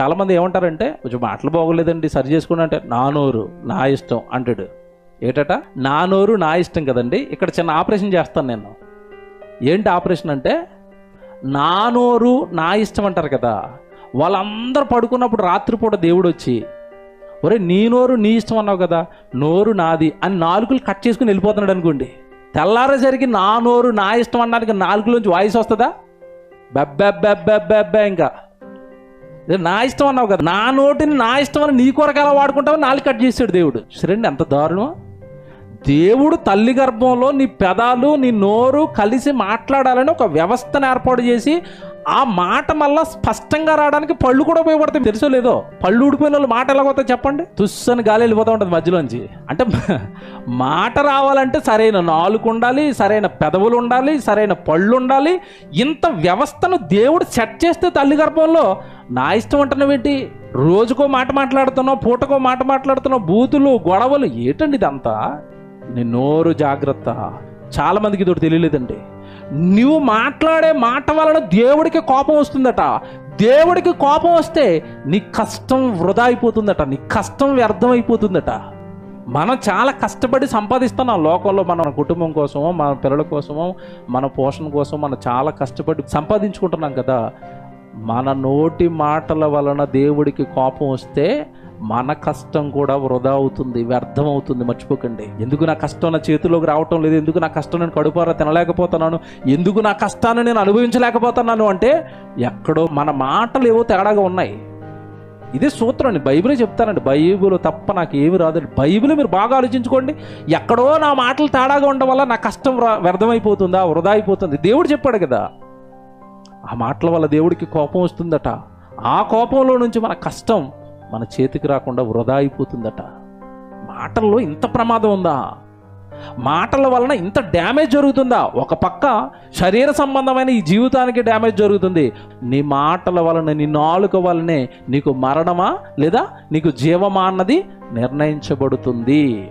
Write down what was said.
చాలామంది ఏమంటారంటే కొంచెం మాటలు బాగోలేదండి సరి చేసుకుని అంటే నా నోరు నా ఇష్టం అంటాడు. ఏటట? నా నోరు నా ఇష్టం కదండి. ఇక్కడ చిన్న ఆపరేషన్ చేస్తాను నేను. ఏంటి ఆపరేషన్ అంటే నా నోరు నా ఇష్టం అంటారు కదా. వాళ్ళందరూ పడుకున్నప్పుడు రాత్రిపూట దేవుడు వచ్చి ఒరే నీ నోరు నీ ఇష్టం అన్నావు కదా. నోరు నాది అని నాలుగులు కట్ చేసుకుని వెళ్ళిపోతున్నాడు అనుకోండి. తెల్లారేసరికి నా నోరు నా ఇష్టం అనడానికి నాలుగులోంచి వాయిస్ వస్తుందా? బెబ్బెబ్బెబ్బెబ్బెబ్బె ఇంకా. నా ఇష్టం అన్నావు కదా. నా నోటిని నా ఇష్టం అని నీ కొరకు ఎలా వాడుకుంటావు నాలుగు కట్ చేసాడు దేవుడు. సరేండి ఎంత దారుణం. దేవుడు తల్లి గర్భంలో నీ పెదాలు నీ నోరు కలిసి మాట్లాడాలని ఒక వ్యవస్థను ఏర్పాటు చేసి ఆ మాట మళ్ళా స్పష్టంగా రావడానికి పళ్ళు కూడా ఉపయోగపడతాయి. తెలుసో లేదో? పళ్ళు ఊడిపోయిన వాళ్ళు మాట ఎలా పోతాయి చెప్పండి. తుస్సని గాలి వెళ్ళిపోతూ ఉంటుంది మధ్యలోంచి. అంటే మాట రావాలంటే సరైన నాలుగు ఉండాలి సరైన పెదవులు ఉండాలి సరైన పళ్ళు ఉండాలి. ఇంత వ్యవస్థను దేవుడు సెట్ చేస్తే తల్లి గర్భంలో నా ఇష్టం అంటున్నావేంటి రోజుకో మాట మాట్లాడుతున్నావు పూటకో మాట మాట్లాడుతున్నావు బూతులు గొడవలు ఏటండి ఇదంతా? నీ నోరు జాగ్రత్త. చాలామందికి మందికి తెలియలేదండి. నువ్వు మాట్లాడే మాట వలన దేవుడికి కోపం వస్తుందట. దేవుడికి కోపం వస్తే నీ కష్టం వృధా అయిపోతుందట. నీ కష్టం వ్యర్థం అయిపోతుందట. మనం చాలా కష్టపడి సంపాదిస్తున్నాం లోకంలో మన కుటుంబం కోసమో మన పిల్లల కోసమో మన పోషణ కోసం మనం చాలా కష్టపడి సంపాదించుకుంటున్నాం కదా. మన నోటి మాటల వలన దేవుడికి కోపం వస్తే మన కష్టం కూడా వృధా అవుతుంది వ్యర్థం అవుతుంది. మర్చిపోకండి. ఎందుకు నా కష్టం నా చేతిలోకి రావటం లేదు? ఎందుకు నా కష్టం నేను కడుపారా తినలేకపోతున్నాను? ఎందుకు నా కష్టాన్ని నేను అనుభవించలేకపోతున్నాను? అంటే ఎక్కడో మన మాటలు ఏవో తేడాగా ఉన్నాయి. ఇదే సూత్రం అండి. బైబిలే చెప్తానండి బైబిల్ తప్ప నాకు ఏమి రాదండి. బైబిల్ మీరు బాగా ఆలోచించుకోండి. ఎక్కడో నా మాటలు తేడాగా ఉండడం వల్ల నా కష్టం వ్యర్థమైపోతుందా వృధా అయిపోతుంది? దేవుడు చెప్పాడు కదా ఆ మాటల వల్ల దేవుడికి కోపం వస్తుందట. ఆ కోపంలో నుంచి మన కష్టం మన చేతికి రాకుండా వృధా అయిపోతుందట. మాటల్లో ఇంత ప్రమాదం ఉందా? మాటల వలన ఇంత డ్యామేజ్ జరుగుతుందా? ఒక పక్క శరీర సంబంధమైన ఈ జీవితానికి డ్యామేజ్ జరుగుతుంది. నీ మాటల వలన నీ నాలుక వలనే నీకు మరణమా లేదా నీకు జీవమా అన్నది నిర్ణయించబడుతుంది.